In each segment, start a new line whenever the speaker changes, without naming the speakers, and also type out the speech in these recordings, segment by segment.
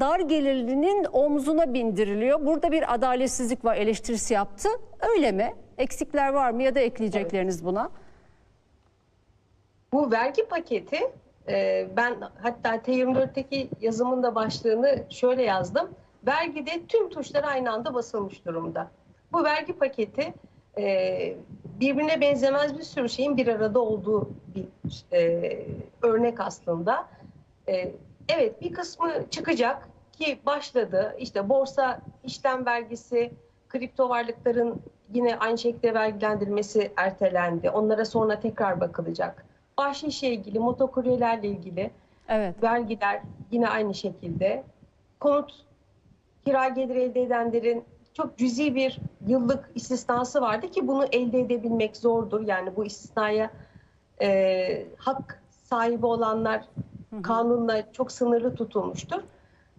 dar gelirlinin omzuna bindiriliyor. Burada bir adaletsizlik var eleştirisi yaptı. Öyle mi? Eksikler var mı ya da ekleyecekleriniz buna?
Bu vergi paketi e, ben hatta T24'teki yazımın da başlığını şöyle yazdım. Vergide tüm tuşlar aynı anda basılmış durumda. Bu vergi paketi e, birbirine benzemez bir sürü şeyin bir arada olduğu bir e, örnek aslında. E, evet bir kısmı çıkacak ki başladı. İşte borsa işlem vergisi, kripto varlıkların yine aynı şekilde vergilendirilmesi ertelendi. Onlara sonra tekrar bakılacak. Bahşişle ilgili, motokuryelerle ilgili
Evet.
vergiler yine aynı şekilde. Konut kira geliri elde edenlerin çok cüzi bir yıllık istisnası vardı ki bunu elde edebilmek zordur. Yani bu istisnaya e, hak sahibi olanlar kanunla çok sınırlı tutulmuştur.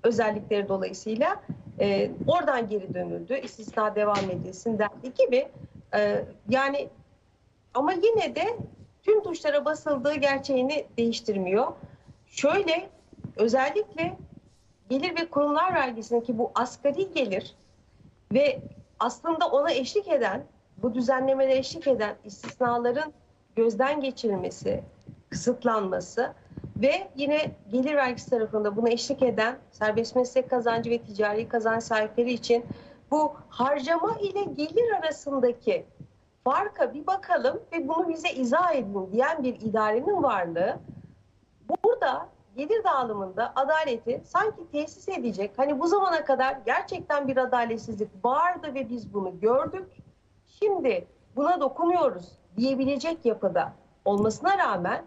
Özellikleri dolayısıyla e, oradan geri dönüldü. İstisna devam edilsin dendi gibi. E, yani ama yine de tüm tuşlara basıldığı gerçeğini değiştirmiyor. Şöyle özellikle gelir ve kurumlar vergisindeki bu asgari gelir ve aslında ona eşlik eden, bu düzenlemelere eşlik eden istisnaların gözden geçirilmesi, kısıtlanması ve yine gelir vergisi tarafında buna eşlik eden serbest meslek kazancı ve ticari kazanç sahipleri için bu harcama ile gelir arasındaki farka bir bakalım ve bunu bize izah edin diyen bir idarenin varlığı burada gelir dağılımında adaleti sanki tesis edecek. Hani bu zamana kadar gerçekten bir adaletsizlik vardı ve biz bunu gördük. Şimdi buna dokunuyoruz diyebilecek yapıda olmasına rağmen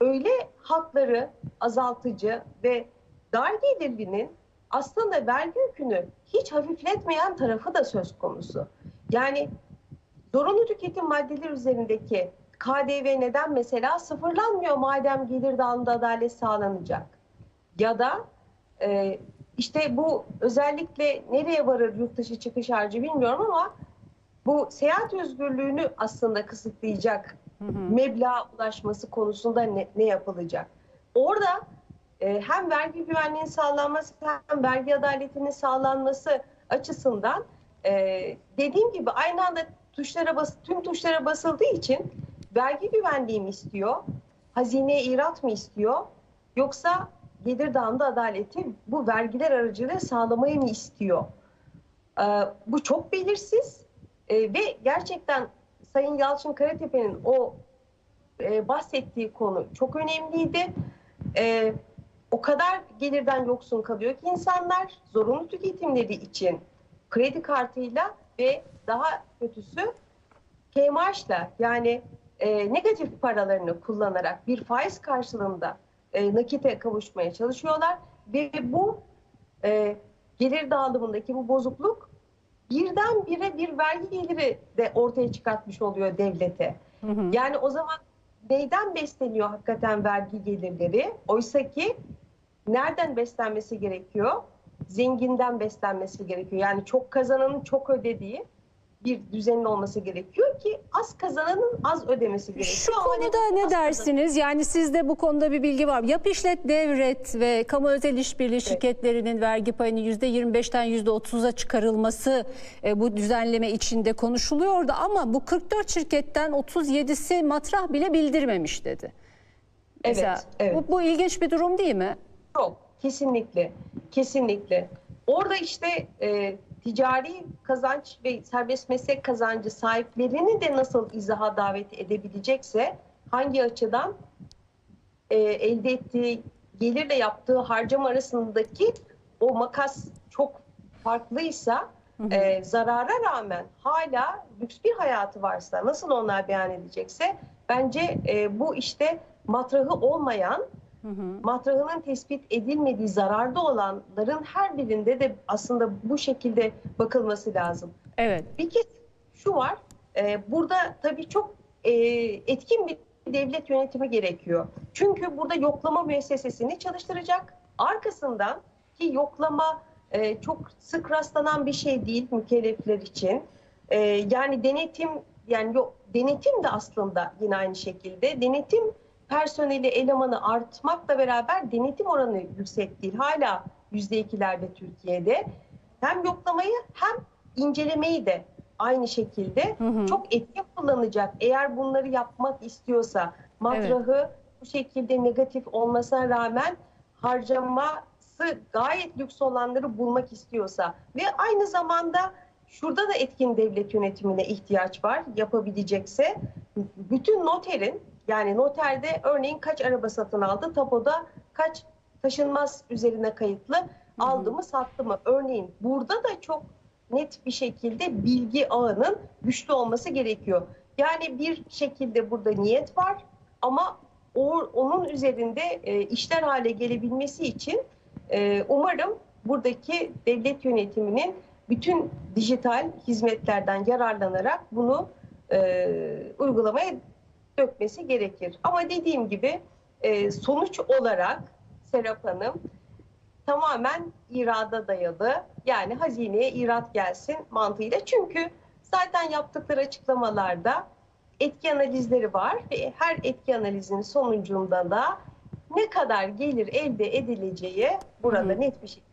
öyle hakları azaltıcı ve dar gelirlinin aslında vergi yükünü hiç hafifletmeyen tarafı da söz konusu. Yani zorunlu tüketim maddeleri üzerindeki KDV neden mesela sıfırlanmıyor madem gelir dağılımında adalet sağlanacak? Ya da e, işte bu özellikle nereye varır yurt dışı çıkış harcı bilmiyorum ama bu seyahat özgürlüğünü aslında kısıtlayacak meblağa ulaşması konusunda ne, ne yapılacak? Orada e, hem vergi güvenliğinin sağlanması hem vergi adaletinin sağlanması açısından e, dediğim gibi aynı anda tuşlara bas, tüm tuşlara basıldığı için vergi güvenliği mi istiyor, hazineye irat mı istiyor yoksa gelir dağında adaleti bu vergiler aracılığıyla sağlamayı mı istiyor? Ee, bu çok belirsiz Ee, ve gerçekten Sayın Yalçın Karatepe'nin o e, bahsettiği konu çok önemliydi. Ee, o kadar gelirden yoksun kalıyor ki insanlar zorunlu tüketimleri için kredi kartıyla ve daha kötüsü KMAŞ'la yani e, negatif paralarını kullanarak bir faiz karşılığında e, nakite kavuşmaya çalışıyorlar ve bu e, gelir dağılımındaki bu bozukluk birdenbire bir vergi geliri de ortaya çıkartmış oluyor devlete.
Hı hı.
Yani o zaman neyden besleniyor hakikaten vergi gelirleri? Oysa ki nereden beslenmesi gerekiyor? Zenginden beslenmesi gerekiyor. Yani çok kazananın çok ödediği bir düzenin olması gerekiyor ki az kazananın az ödemesi gerekiyor.
Şu konuda ne dersiniz? Yani sizde bu konuda bir bilgi var mı? Yap işlet devret ve kamu özel işbirliği şirketlerinin vergi payının %25'ten %30'a çıkarılması e, bu düzenleme içinde konuşuluyordu ama bu 44 şirketten 37'si matrah bile bildirmemiş dedi.
Evet,
Mesela
evet.
Bu, bu ilginç bir durum değil mi?
Çok, kesinlikle, kesinlikle. Orada işte e, ticari kazanç ve serbest meslek kazancı sahiplerini de nasıl izaha davet edebilecekse, hangi açıdan e, elde ettiği gelirle yaptığı harcama arasındaki o makas çok farklıysa, e, zarara rağmen hala lüks bir hayatı varsa nasıl onlar beyan edecekse, bence e, bu işte matrahı olmayan matrahının tespit edilmediği zararda olanların her birinde de aslında bu şekilde bakılması lazım.
Evet.
Bir kez şu var, e, burada tabii çok e, etkin bir devlet yönetimi gerekiyor. Çünkü burada yoklama müessesesini çalıştıracak. Arkasından ki yoklama e, çok sık rastlanan bir şey değil mükellefler için. E, yani denetim yani yok denetim de aslında yine aynı şekilde denetim personeli elemanı artmakla beraber denetim oranı yüksek değil. Hala %2'lerde Türkiye'de. Hem yoklamayı hem incelemeyi de aynı şekilde
Hı hı.
çok etkin kullanacak. Eğer bunları yapmak istiyorsa matrahı bu şekilde negatif olmasına rağmen harcaması gayet lüks olanları bulmak istiyorsa ve aynı zamanda şurada da etkin devlet yönetimine ihtiyaç var yapabilecekse bütün noterin yani noterde örneğin kaç araba satın aldı tapoda kaç taşınmaz üzerine kayıtlı aldı mı sattı mı örneğin burada da çok net bir şekilde bilgi ağının güçlü olması gerekiyor. Yani bir şekilde burada niyet var ama o, onun üzerinde e, işler hale gelebilmesi için e, umarım buradaki devlet yönetiminin bütün dijital hizmetlerden yararlanarak bunu e, uygulamaya dökmesi gerekir. Ama dediğim gibi e, sonuç olarak Serap Hanım tamamen irada dayalı. Yani hazineye irat gelsin mantığıyla. Çünkü zaten yaptıkları açıklamalarda etki analizleri var ve her etki analizinin sonucunda da ne kadar gelir elde edileceği burada
Hı
net bir şekilde